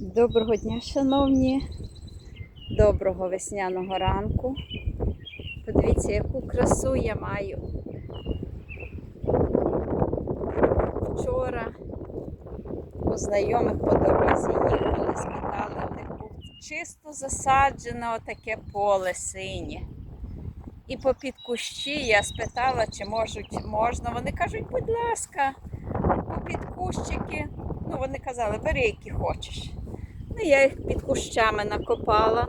Доброго дня, шановні. Доброго весняного ранку. Подивіться, яку красу я маю. Вчора у знайомих по дорозі їхали, спитали, них був чисто засаджене отаке поле синє. І попід кущі я спитала, чи можуть, можна. Вони кажуть, будь ласка, попід кущики. Ну, вони казали, бери, які хочеш. Я їх під кущами накопала.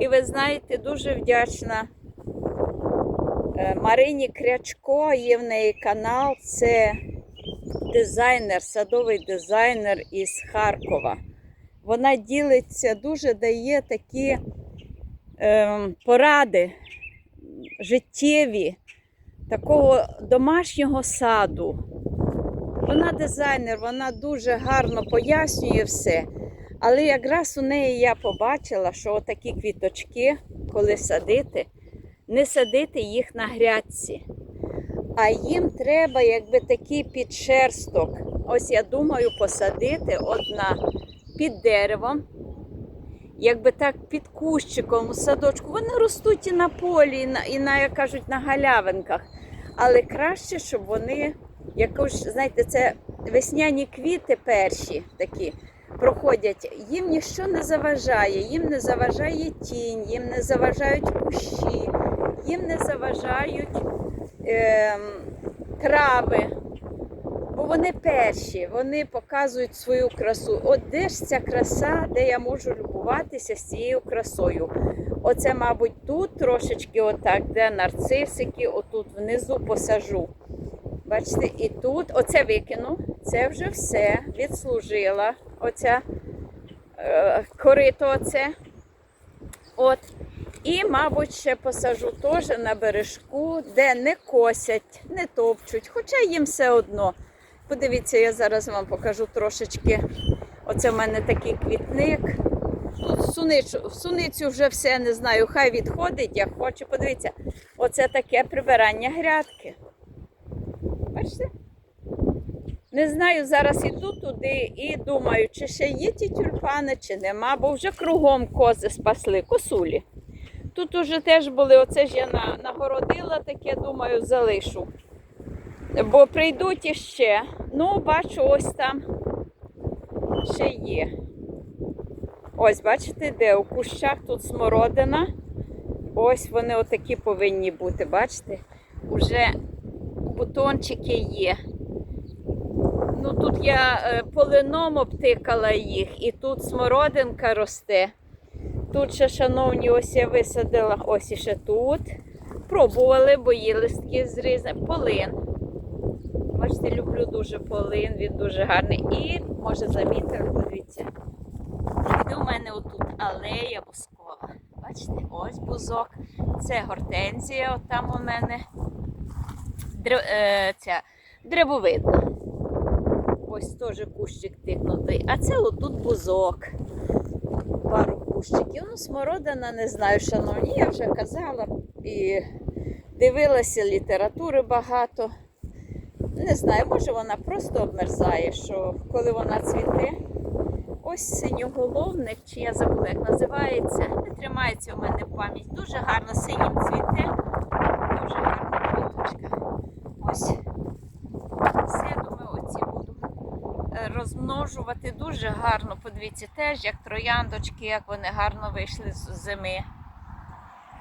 І ви знаєте, дуже вдячна е, Марині Крячко, є в неї канал. Це дизайнер, садовий дизайнер із Харкова. Вона ділиться, дуже дає такі е, поради життєві, такого домашнього саду. Вона дизайнер, вона дуже гарно пояснює все. Але якраз у неї я побачила, що отакі квіточки, коли садити, не садити їх на грядці. А їм треба якби такий підшерсток. Ось я думаю посадити одна під деревом, якби так під кущиком у садочку. Вони ростуть і на полі, і на, і на як кажуть, на галявинках. Але краще, щоб вони якось, знаєте, це весняні квіти перші такі проходять, їм ніщо не заважає, їм не заважає тінь, їм не заважають кущі, їм не заважають е, трави. Бо вони перші, вони показують свою красу. От де ж ця краса, де я можу любуватися з цією красою. Оце, мабуть, тут трошечки отак, де нарцисики, отут внизу посажу. Бачите, і тут оце викину, це вже все відслужила. Оця е, корито оце. От. І, мабуть, ще посажу теж на бережку, де не косять, не топчуть, хоча їм все одно. Подивіться, я зараз вам покажу трошечки. Оце в мене такий квітник. Тут суницю, суницю вже все не знаю, хай відходить, як хоче. Подивіться, оце таке прибирання грядки. Бачите? Не знаю, зараз іду туди і думаю, чи ще є ті тюльпани, чи нема, бо вже кругом кози спасли, косулі. Тут уже теж були, оце ж я нагородила таке, думаю, залишу. Бо прийдуть іще. Ну, бачу, ось там ще є. Ось, бачите, де у кущах тут смородина. Ось вони отакі повинні бути, бачите? Уже бутончики є. Ну тут я е, полином обтикала їх, і тут смородинка росте. Тут ще, шановні, ось я висадила, ось ще тут. Пробували, бо є листки зрізані. Полин. Бачите, люблю дуже полин, він дуже гарний. І, може, замітили, подивіться. І у мене отут алея бускова. Бачите, ось бузок. Це гортензія, от там у мене Дре- е, ця древовидна. Ось теж кущик тикнутий. А це отут бузок. Пару кущиків. Ну, смородина, не знаю, шановні, я вже казала і дивилася літератури багато. Не знаю, може вона просто обмерзає, що коли вона цвіте. Ось синьоголовник, чи я забула, як називається. Не тримається у мене пам'ять. Дуже гарно синім цвіте. Дуже гарна квіточка. Ось. Все, думаю, оці буду е, розмножувати дуже гарно. Подивіться, теж як трояндочки, як вони гарно вийшли з зими.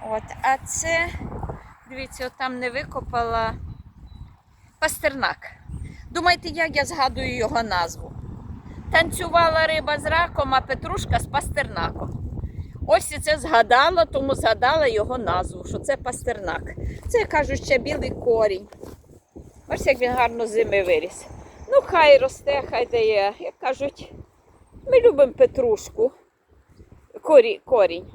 От, а це, дивіться, от там не викопала пастернак. Думаєте, як я згадую його назву? Танцювала риба з раком, а петрушка з пастернаком. Ось і це згадала, тому згадала його назву, що це пастернак. Це кажуть ще білий корінь. Ось як він гарно зими виріс. Ну, хай росте, хай дає. Як кажуть, ми любимо петрушку, корі, корінь.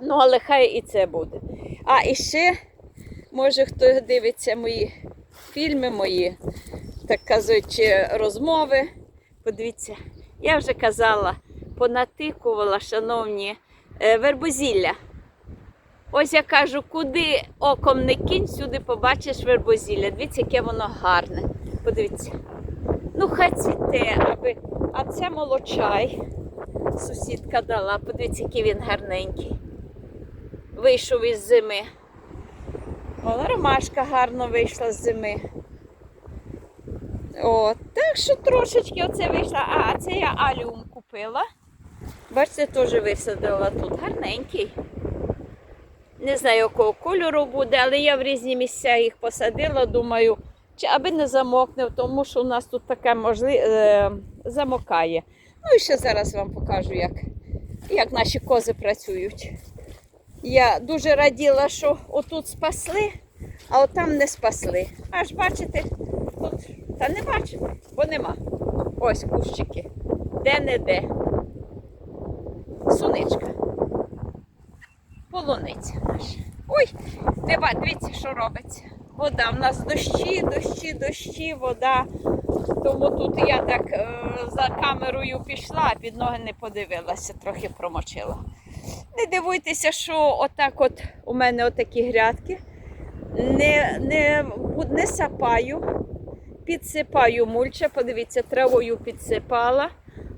Ну, але хай і це буде. А і ще, може, хто дивиться мої фільми, мої, так кажуть, розмови. Подивіться, я вже казала, понатикувала, шановні, е, вербозілля. Ось я кажу, куди оком не кінь, сюди побачиш вербозілля. Дивіться, яке воно гарне. Подивіться. Ну, хай цвіте, аби. А це молочай. Сусідка дала. Подивіться, який він гарненький. Вийшов із зими. О, ромашка гарно вийшла з зими. О, так що трошечки оце вийшла. А, це я аліум купила. Бачите, теж висадила тут. Гарненький. Не знаю, якого кольору буде, але я в різні місця їх посадила, думаю, чи аби не замокне, тому що у нас тут таке можливо е, замокає. Ну і ще зараз вам покажу, як, як наші кози працюють. Я дуже раділа, що отут спасли, а отам не спасли. Аж бачите, тут та не бачите, бо нема. Ось кущики. Де-не-де. Суничка. Полуниця наша. Ой, дивіться, що робиться. Вода. В нас дощі, дощі, дощі, вода. Тому тут я так е, за камерою пішла, а під ноги не подивилася, трохи промочила. Не дивуйтеся, що отак от у мене отакі грядки. Не, не, не сапаю, підсипаю мульча, подивіться, травою підсипала.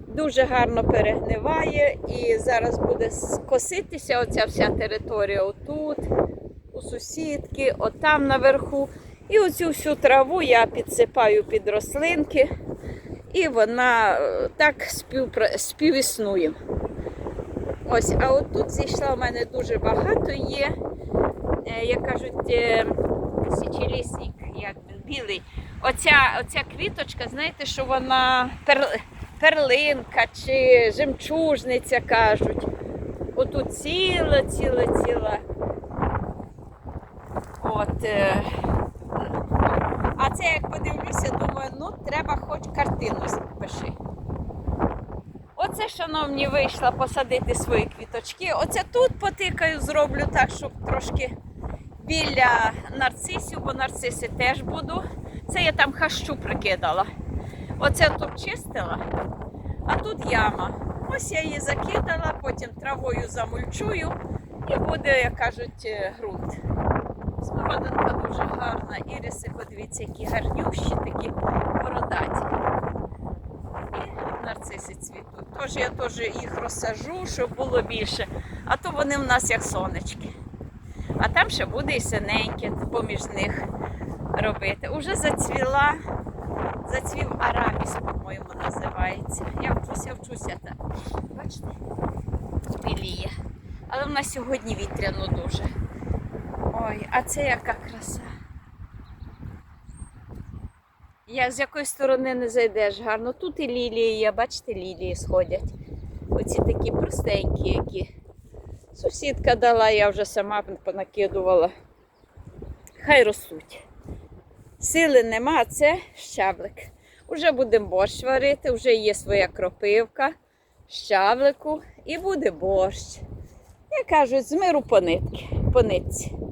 Дуже гарно перегниває і зараз буде скоситися оця вся територія отут, у сусідки, отам наверху. І оцю всю траву я підсипаю під рослинки, і вона е, так співіснує. Ось, а от тут зійшла у мене дуже багато є, е, як кажуть, е, січелісник, як білий. Оця, оця квіточка, знаєте, що вона пер, перлинка чи жемчужниця кажуть. Отут ціла, ціла, ціла. От. Е, а це як подивлюся, думаю, ну треба хоч картину пиши. Оце, шановні, вийшла посадити свої квіточки. Оце тут потикаю, зроблю так, щоб трошки біля нарцисів, бо нарциси теж буду. Це я там хащу прикидала. Оце тут чистила, а тут яма. Ось я її закидала, потім травою замульчую і буде, як кажуть, е, ґрунт. Смородинка дуже гарна, іриси, подивіться, які гарнющі, такі бородаті. І нарциси цвітуть. Тож я теж їх розсажу, щоб було більше. А то вони в нас як сонечки. А там ще буде і синеньке поміж них робити. Уже зацвіла, зацвів арабіс, по-моєму, називається. Я вчуся, вчуся так. Бачите? Біліє. Але в нас сьогодні вітряно дуже. Ой, а це яка краса. Я з якої сторони не зайдеш гарно. Тут і лілії є, бачите, лілії сходять. Оці такі простенькі, які. Сусідка дала, я вже сама понакидувала. Хай ростуть. Сили нема, а це щавлик. Уже будемо борщ варити, вже є своя кропивка, щавлику і буде борщ. Як кажуть, з миру по нитки, по нитці.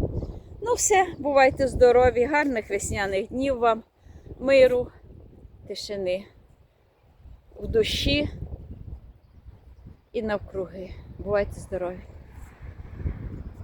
Ну все, бувайте здорові, гарних весняних днів вам, миру, тишини в душі і навкруги. Бувайте здорові!